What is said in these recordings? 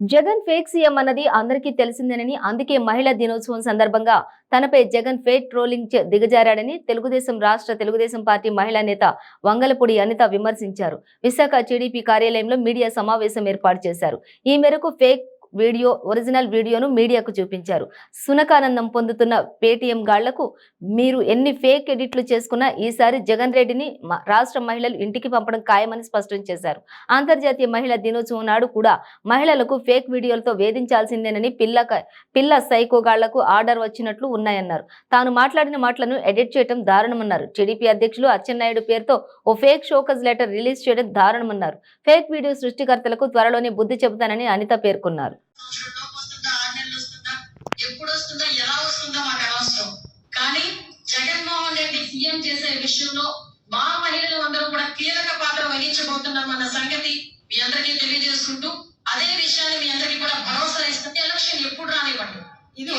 Jagan fake CM అన్నది అందరికీ తెలిసిందేనని అందుకే మహిళా దినోత్సవం సందర్భంగా తనపై జగన్ ఫేక్ ట్రోలింగ్ దిగజారాడని తెలుగుదేశం రాష్ట్ర తెలుగుదేశం పార్టీ మహిళా నేత వంగలపూడి అనిత విమర్శించారు. విశాఖ టీడీపీ కార్యాలయంలో మీడియా సమావేశం ఏర్పాటు చేశారు. ఈ మేరకు ఫేక్ వీడియో ఒరిజినల్ వీడియోను మీడియాకు చూపించారు. సునకానందం పొందుతున్న పేటీఎం గాళ్ళకు మీరు ఎన్ని ఫేక్ ఎడిట్లు చేసుకున్నా ఈసారి జగన్ రెడ్డిని రాష్ట్ర మహిళలు ఇంటికి పంపడం ఖాయమని స్పష్టం చేశారు. అంతర్జాతీయ మహిళా దినోత్సవం నాడు కూడా మహిళలకు ఫేక్ వీడియోలతో వేధించాల్సిందేనని పిల్ల పిల్ల సైకోగాళ్ళకు ఆర్డర్ వచ్చినట్లు ఉన్నాయన్నారు. తాను మాట్లాడిన మాటలను ఎడిట్ చేయడం దారుణమన్నారు. టీడీపీ అధ్యక్షులు అచ్చెన్నాయుడు పేరుతో ఓ fake show cause letter release చేయడం దారుణమన్నారు. ఫేక్ వీడియో సృష్టికర్తలకు త్వరలోనే బుద్ధి చెబుతానని అనిత పేర్కొన్నారు. సంవత్సరంలోపు వస్తుందా ఆరు నెలలు వస్తుందా ఎప్పుడు వస్తుందా ఎలా వస్తుందో మాకు అనవసరం కానీ జగన్మోహన్ రెడ్డి సీఎం చేసే విషయంలో మా మహిళలు అందరూ కూడా కీలక పాత్ర వహించబోతున్నామన్న సంగతి మీ అందరికీ తెలియజేసుకుంటూ అదే విషయాన్ని మీ అందరికీ కూడా భరోసా ఇస్తుంది ఎలక్షన్ ఎప్పుడు రానివ్వండి ఇది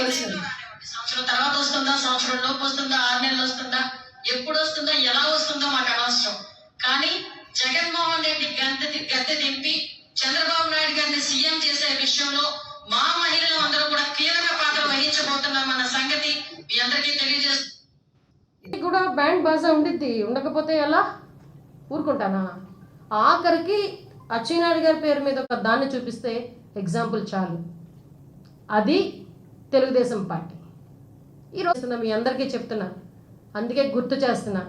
సంవత్సరం తర్వాత వస్తుందా సంవత్సరం లోపు వస్తుందా ఆరు నెలలు వస్తుందా ఎప్పుడు వస్తుందా ఎలా వస్తుందో మాకు అనవసరం కానీ జగన్మోహన్ రెడ్డి గద్దె గద్దె దింపి చంద్రబాబు నాయుడు గారిని సీఎం చేసే విషయంలో మా మహిళలు అందరూ కూడా కీలక పాత్ర వహించబోతున్నామన్న సంగతి మీ అందరికీ తెలియజేస్తూ ఇది కూడా బ్యాండ్ బాజా ఉండిద్ది. ఉండకపోతే ఎలా? ఊరుకుంటానా? ఆఖరికి అచ్చెన్నాయుడు గారి పేరు మీద ఒక దాన్ని చూపిస్తే ఎగ్జాంపుల్ చాలు. అది తెలుగుదేశం పార్టీ. ఈరోజు మీ అందరికీ చెప్తున్నా. అందుకే గుర్తు చేస్తున్నా.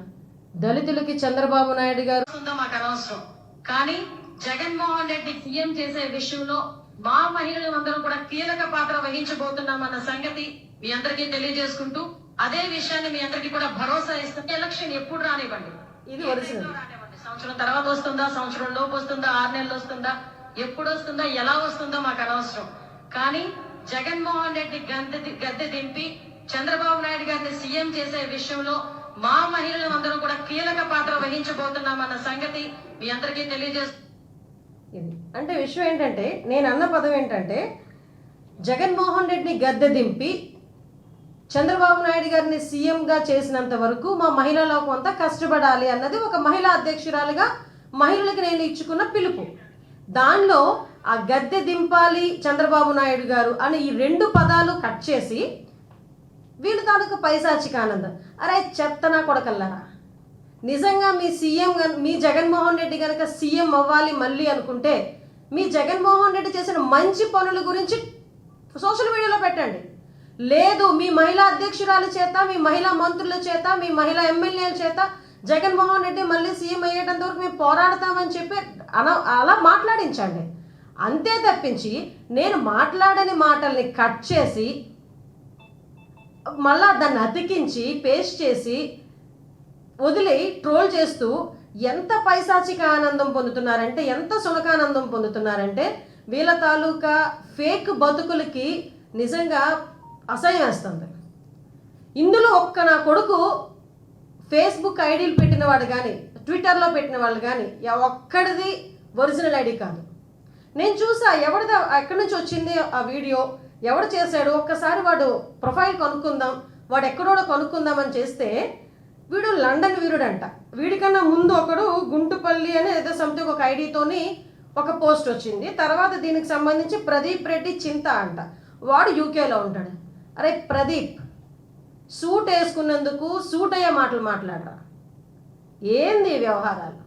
దళితులకి చంద్రబాబు నాయుడు గారు మాకు అనవసరం. కానీ జగన్మోహన్ రెడ్డి సీఎం చేసే విషయంలో మా మహిళలు అందరూ కూడా కీలక పాత్ర వహించబోతున్నామన్న సంగతి మీ అందరికీ తెలియజేసుకుంటూ అదే విషయాన్ని మీ అందరికీ కూడా భరోసా ఇస్తుంది ఎలక్షన్ ఎప్పుడు రానివ్వండి. ఇది. సంవత్సరం తర్వాత వస్తుందా? సంవత్సరం లోపు వస్తుందా? ఆరు నెలలు వస్తుందా? ఎప్పుడు వస్తుందా? ఎలా వస్తుందో మాకు అనవసరం. కానీ జగన్మోహన్ రెడ్డి గద్దె గద్దె దింపి చంద్రబాబు నాయుడు గారిని సీఎం చేసే విషయంలో మా మహిళలు అందరూ కూడా కీలక పాత్ర వహించబోతున్నామన్న సంగతి మీ అందరికీ తెలియజేస్తూ ఇది. అంటే విషయం ఏంటంటే నేను అన్న పదం ఏంటంటే జగన్మోహన్ రెడ్డిని గద్దె దింపి చంద్రబాబు నాయుడు గారిని సీఎంగా చేసినంత వరకు మా మహిళా లోకం అంతా కష్టపడాలి అన్నది ఒక మహిళా అధ్యక్షురాలుగా మహిళలకు నేను ఇచ్చుకున్న పిలుపు. దానిలో ఆ గద్దె దింపాలి చంద్రబాబు నాయుడు గారు అని ఈ రెండు పదాలు కట్ చేసి వీళ్ళు తాలూకు పైశాచిక ఆనందం. అరే చెత్తనా కొడకల్లారా నిజంగా మీ సీఎం మీ జగన్మోహన్ రెడ్డి కనుక సీఎం అవ్వాలి మళ్ళీ అనుకుంటే మీ జగన్మోహన్ రెడ్డి చేసిన మంచి పనుల గురించి సోషల్ మీడియాలో పెట్టండి. లేదు మీ మహిళా అధ్యక్షురాల చేత మీ మహిళా మంత్రుల చేత మీ మహిళా ఎమ్మెల్యేల చేత జగన్మోహన్ రెడ్డి మళ్ళీ సీఎం అయ్యేటంత వరకు మేము పోరాడతామని చెప్పి అలా అలా మాట్లాడించండి. అంతే తప్పించి నేను మాట్లాడని మాటల్ని కట్ చేసి మళ్ళా దాన్ని అతికించి పేస్ట్ చేసి వదిలి ట్రోల్ చేస్తూ ఎంత పైశాచిక ఆనందం పొందుతున్నారంటే ఎంత సునకానందం పొందుతున్నారంటే వీళ్ళ తాలూకా ఫేక్ బతుకులకి నిజంగా అసహ్యం వేస్తుంది ఇందులో ఒక్క నా కొడుకు ఫేస్బుక్ ఐడీలు పెట్టినవాడు కానీ ట్విట్టర్లో పెట్టిన వాళ్ళు కానీ ఒక్కడిది ఒరిజినల్ ఐడి కాదు. నేను చూసా ఎవరిది ఎక్కడి నుంచి వచ్చింది ఆ వీడియో ఎవడు చేశాడు ఒక్కసారి వాడు ప్రొఫైల్ కనుక్కుందాం వాడు ఎక్కడోడో కొనుక్కుందామని చేస్తే వీడు లండన్ వీరుడు అంట వీడికన్నా ముందు ఒకడు గుంటుపల్లి అనే ఏదో సంథింగ్ ఒక ఐడితోని ఒక పోస్ట్ వచ్చింది. తర్వాత దీనికి సంబంధించి ప్రదీప్ రెడ్డి చింత అంట. వాడు యూకేలో ఉంటాడు. అరే ప్రదీప్ సూట్ వేసుకున్నందుకు సూట్ అయ్యే మాటలు మాట్లాడరా? ఏంది వ్యవహారాలు?